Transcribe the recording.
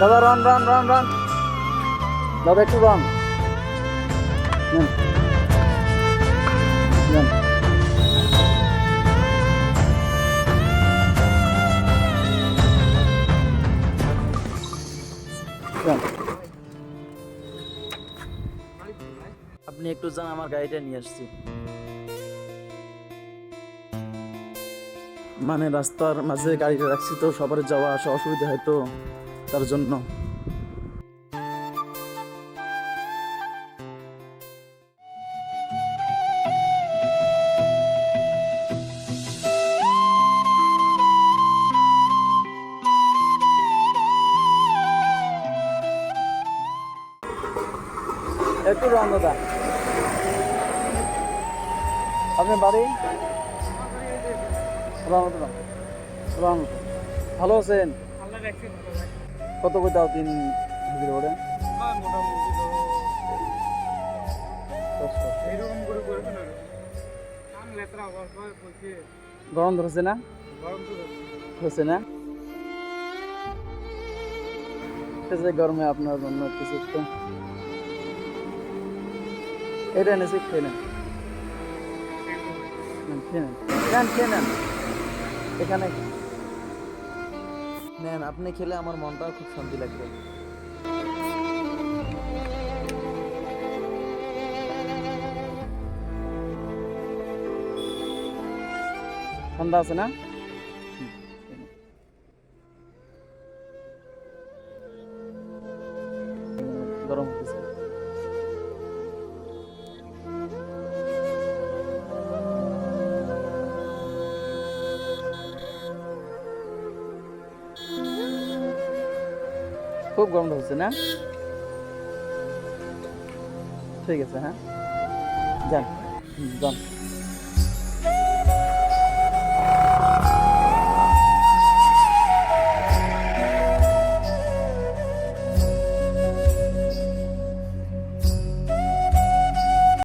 দাদা run run run run দাদা একটু রান। আপনি একটু যান আমার গাড়িটা নিয়ে আসছি। মানে রাস্তার মাঝে গাড়িটা রাখছি তো সবার যাওয়া আসা অসুবিধা হয় তো। তার জন্য। একটু রান দাদা আপনার বাড়ি? রহমতুল্লাহ ভালো আছেন? কত করে দাও তিন হাজির করে? হ্যাঁ, গরম ধরেছে না। হয়েছে না? ঠিক গরমে আপনার জন্য কিছু এটা এনেছি খেয়ে নেন। খেয়ে নেন। নেন। খেয়ে নেন। এখানে নেন আপনি খেলে আমার মনটাও খুব শান্তি লাগবে। ঠান্ডা আছে না? গরম হতেছে খুব গন্ধ হচ্ছে না? ঠিক আছে হ্যাঁ? যান যান।